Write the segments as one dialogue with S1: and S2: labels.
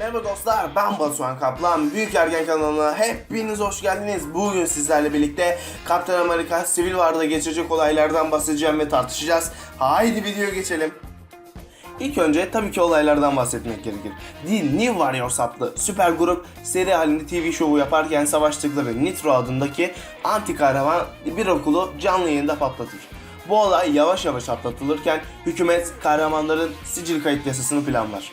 S1: Merhaba dostlar ben Batuhan Kaplan Büyük Ergen kanalına hepiniz hoş geldiniz Bugün sizlerle birlikte Kaptan Amerika Civil War'da geçecek olaylardan bahsedeceğim ve tartışacağız Haydi videoya geçelim İlk önce tabii ki olaylardan bahsetmek gerekir. The New Warriors adlı süper grup seri halinde TV şovu yaparken savaştıkları Nitro adındaki anti kahraman bir okulu canlı yayında patlatır. Bu olay yavaş yavaş atlatılırken hükümet kahramanların sicil kayıt yasasını planlar.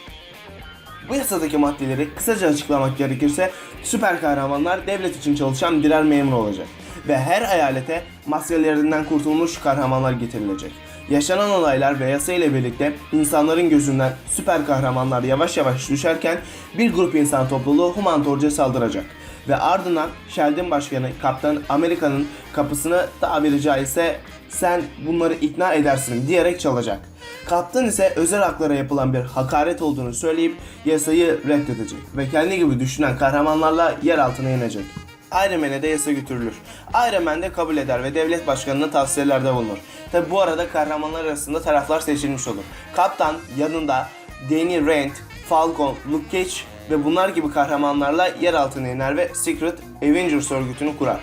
S1: Bu yasadaki maddeleri kısaca açıklamak gerekirse süper kahramanlar devlet için çalışan birer memur olacak ve her eyalete maskelerinden kurtulmuş kahramanlar getirilecek. Yaşanan olaylar ve yasa ile birlikte insanların gözünden süper kahramanlar yavaş yavaş düşerken bir grup insan topluluğu Human Torch'e saldıracak ve ardından Sheldon Başkanı Kaptan Amerika'nın kapısını tabiri caizse sen bunları ikna edersin diyerek çalacak. Kaptan ise özel haklara yapılan bir hakaret olduğunu söyleyip yasayı reddedecek ve kendi gibi düşünen kahramanlarla yer altına inecek. Iron Man'e de yasa götürülür. Iron Man de kabul eder ve devlet başkanına tavsiyelerde bulunur. Tabi bu arada kahramanlar arasında taraflar seçilmiş olur. Kaptan yanında Danny Rand, Falcon, Luke Cage ve bunlar gibi kahramanlarla yer altına iner ve Secret Avengers örgütünü kurar.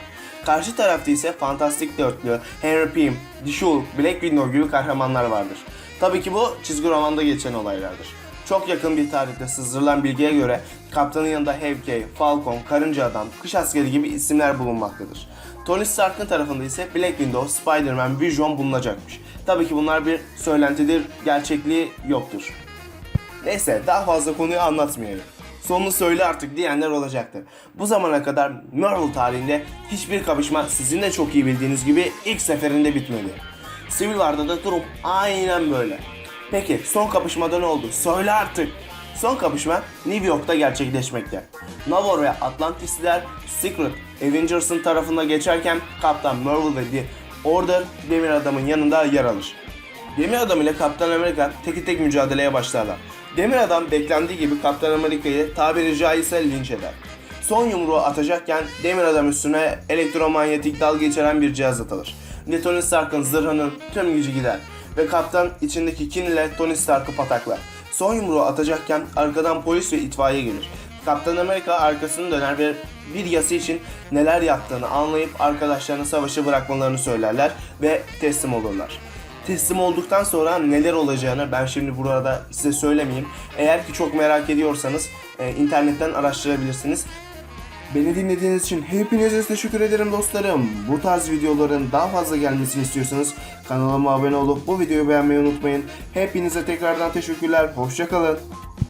S1: Karşı tarafta ise Fantastik Dörtlü, Henry Pym, Hulk, Black Widow gibi kahramanlar vardır. Tabii ki bu çizgi romanda geçen olaylardır. Çok yakın bir tarihte sızdırılan bilgiye göre kaptanın yanında Hawkeye, Falcon, Karınca Adam, Kış Askeri gibi isimler bulunmaktadır. Tony Stark'ın tarafında ise Black Widow, Spider-Man, Vision bulunacakmış. Tabii ki bunlar bir söylentidir, gerçekliği yoktur. Neyse daha fazla konuyu anlatmayalım. Sonunu söyle artık diyenler olacaktır. Bu zamana kadar Marvel tarihinde hiçbir kapışma sizin de çok iyi bildiğiniz gibi ilk seferinde bitmedi. Civil War'da da durum aynen böyle. Peki son kapışmada ne oldu? Söyle artık. Son kapışma New York'ta gerçekleşmekte. Namor ve Atlantisliler Secret Avengers'ın tarafında geçerken Kaptan Marvel ve The Order Demir Adam'ın yanında yer alır. Demir Adam ile Kaptan Amerika tek tek mücadeleye başlarlar. Demir Adam beklendiği gibi Kaptan Amerika'yı tabiri caizse linç eder. Son yumruğu atacakken Demir Adam üstüne elektromanyetik dalga geçiren bir cihaz atılır. Ve Tony Stark'ın zırhının tüm gücü gider ve kaptan içindeki kin ile Tony Stark'ı pataklar. Son yumruğu atacakken arkadan polis ve itfaiye gelir. Kaptan Amerika arkasını döner ve bir yası için neler yaptığını anlayıp arkadaşlarına savaşı bırakmalarını söylerler ve teslim olurlar. Teslim olduktan sonra neler olacağını ben şimdi burada size söylemeyeyim. Eğer ki çok merak ediyorsanız e, internetten araştırabilirsiniz. Beni dinlediğiniz için hepinize teşekkür ederim dostlarım. Bu tarz videoların daha fazla gelmesini istiyorsanız kanalıma abone olup bu videoyu beğenmeyi unutmayın. Hepinize tekrardan teşekkürler. Hoşçakalın.